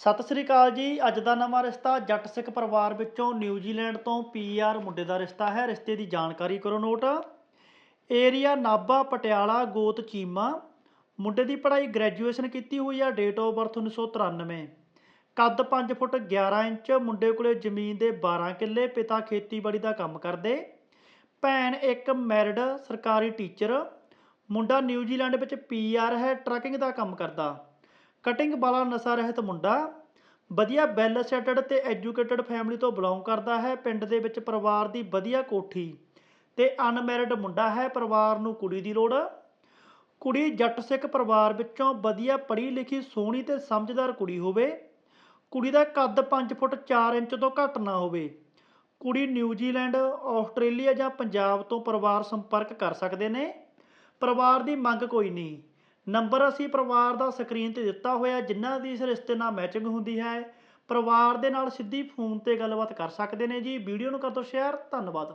ਸਤਿ ਸ੍ਰੀ ਅਕਾਲ ਜੀ। ਅੱਜ ਦਾ ਨਵਾਂ ਰਿਸ਼ਤਾ ਜੱਟ ਸਿੱਖ ਪਰਿਵਾਰ ਵਿੱਚੋਂ ਨਿਊਜ਼ੀਲੈਂਡ ਤੋਂ ਪੀਆਰ ਮੁੰਡੇ ਦਾ ਰਿਸ਼ਤਾ ਹੈ। ਰਿਸ਼ਤੇ ਦੀ ਜਾਣਕਾਰੀ ਕਰੋ ਨੋਟ। ਏਰੀਆ ਨਾਭਾ, ਪਟਿਆਲਾ, ਗੋਤ, ਚੀਮਾ। ਮੁੰਡੇ ਦੀ ਪੜ੍ਹਾਈ ਗ੍ਰੈਜੂਏਸ਼ਨ ਕੀਤੀ ਹੋਈ ਆ ਡੇਟ ਆਫ ਬਰਥ 1993 ਕੱਦ 5 ਫੁੱਟ 11 ਇੰਚ, ਮੁੰਡੇ ਕੋਲੇ ਜ਼ਮੀਨ ਦੇ 12 ਕਿੱਲੇ, ਪਿਤਾ ਖੇਤੀਬਾੜੀ ਦਾ ਕੰਮ ਕਰਦੇ। ਭੈਣ ਇੱਕ ਮੈਰਿਡ ਸਰਕਾਰੀ ਟੀਚਰ ਮੁੰਡਾ ਨਿਊਜ਼ੀਲੈਂਡ ਵਿੱਚ ਪੀਆਰ ਹੈ ਟਰੱਕਿੰਗ ਦਾ ਕੰਮ ਕਰਦਾ। ਕਟਿੰਗ ਵਾਲਾ ਨਸ਼ਾ ਰਹਿਤ ਮੁੰਡਾ ਵਧੀਆ ਵੈਲ ਸੈਟਡ ਤੇ ਐਜੂਕੇਟਡ ਫੈਮਿਲੀ ਤੋਂ ਬਿਲੋਂਗ ਕਰਦਾ ਹੈ। ਪਿੰਡ ਦੇ ਵਿੱਚ ਪਰਿਵਾਰ ਦੀ ਵਧੀਆ ਕੋਠੀ ਤੇ ਅਨਮੈਰਿਡ ਮੁੰਡਾ ਹੈ। ਪਰਿਵਾਰ ਨੂੰ ਕੁੜੀ ਦੀ ਲੋੜ। ਕੁੜੀ ਜੱਟ ਸਿੱਖ ਪਰਿਵਾਰ ਵਿੱਚੋਂ ਵਧੀਆ ਪੜ੍ਹੀ ਲਿਖੀ ਸੋਹਣੀ ਤੇ ਸਮਝਦਾਰ ਕੁੜੀ ਹੋਵੇ। ਕੁੜੀ ਦਾ ਕੱਦ 5 ਫੁੱਟ 4 ਇੰਚ ਤੋਂ ਘੱਟ ਨਾ ਹੋਵੇ। ਕੁੜੀ ਨਿਊਜ਼ੀਲੈਂਡ ਆਸਟ੍ਰੇਲੀਆ ਜਾਂ ਪੰਜਾਬ ਤੋਂ ਪਰਿਵਾਰ ਸੰਪਰਕ ਕਰ ਸਕਦੇ ਨੇ। ਪਰਿਵਾਰ ਦੀ ਮੰਗ ਕੋਈ ਨਹੀਂ। ਨੰਬਰ ਅਸੀਂ ਪਰਿਵਾਰ ਦਾ ਸਕਰੀਨ ਤੇ ਦਿੱਤਾ ਹੋਇਆ, ਜਿਨ੍ਹਾਂ ਦੀ ਇਸ ਰਿਸ਼ਤੇ ਨਾਲ ਮੈਚਿੰਗ ਹੁੰਦੀ ਹੈ। ਪਰਿਵਾਰ ਦੇ ਨਾਲ ਸਿੱਧੀ ਫੋਨ ਤੇ ਗੱਲਬਾਤ ਕਰ ਸਕਦੇ ਨੇ ਜੀ। ਵੀਡੀਓ ਨੂੰ ਕਰ ਦਿਓ ਸ਼ੇਅਰ ਧੰਨਵਾਦ।